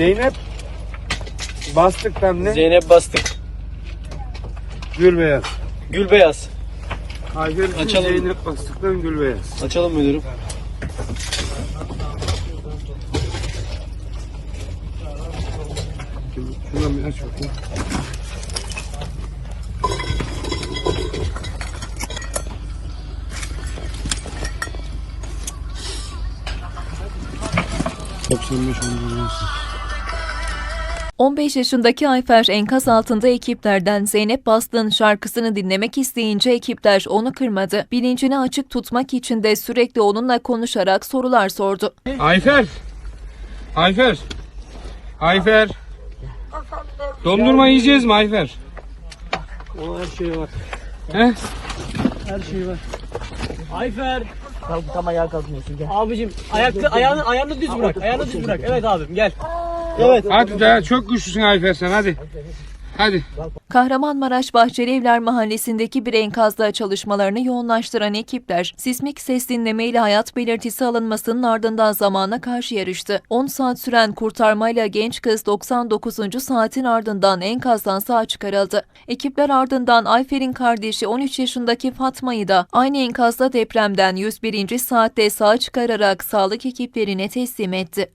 Zeynep bastıktan ne? Zeynep Bastık. Gülbeyaz. Gülbeyaz. Ayfer için Açalım. Zeynep bastıktan Gülbeyaz. Açalım müdürüm. Şuradan bir aç bakayım. Doksan beş on 15 yaşındaki Ayfer enkaz altında ekiplerden Zeynep Bastık'ın şarkısını dinlemek isteyince ekipler onu kırmadı. Bilincini açık tutmak için de sürekli onunla konuşarak sorular sordu. Ayfer. Ayfer. Ayfer. Dondurma yiyeceğiz mi Ayfer? O her şey var. He? Her şey var. Ayfer. Kalk tam ayağa kalkmıyorsun gel. Abicim ayakta ayağını ayağını düz bırak. Ayağını düz bırak. Evet abim gel. Evet. Hadi daha çok güçlüsün Ayfer sen hadi. Hadi. Kahramanmaraş Bahçeli Evler Mahallesi'ndeki bir enkazda çalışmalarını yoğunlaştıran ekipler, sismik ses dinlemeyle hayat belirtisi alınmasının ardından zamana karşı yarıştı. 10 saat süren kurtarmayla genç kız 99. saatin ardından enkazdan sağ çıkarıldı. Ekipler ardından Ayfer'in kardeşi 13 yaşındaki Fatma'yı da aynı enkazda depremden 101. saatte sağ çıkararak sağlık ekiplerine teslim etti.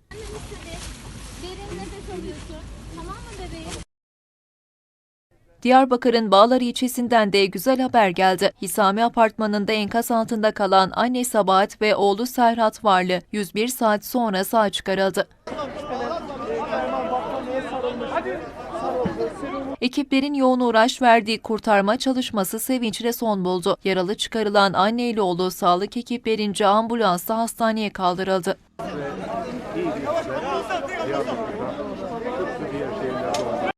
Diyarbakır'ın Bağlar ilçesinden de güzel haber geldi. Hisami apartmanında enkaz altında kalan anne Sabahat ve oğlu Serhat Varlı 101 saat sonra sağ çıkarıldı. Ekiplerin yoğun uğraş verdiği kurtarma çalışması sevinçle son buldu. Yaralı çıkarılan anne ile oğlu sağlık ekiplerince ambulansla hastaneye kaldırıldı iyi bir işler yapmakta tıpkı diğer şehirlerde olduğu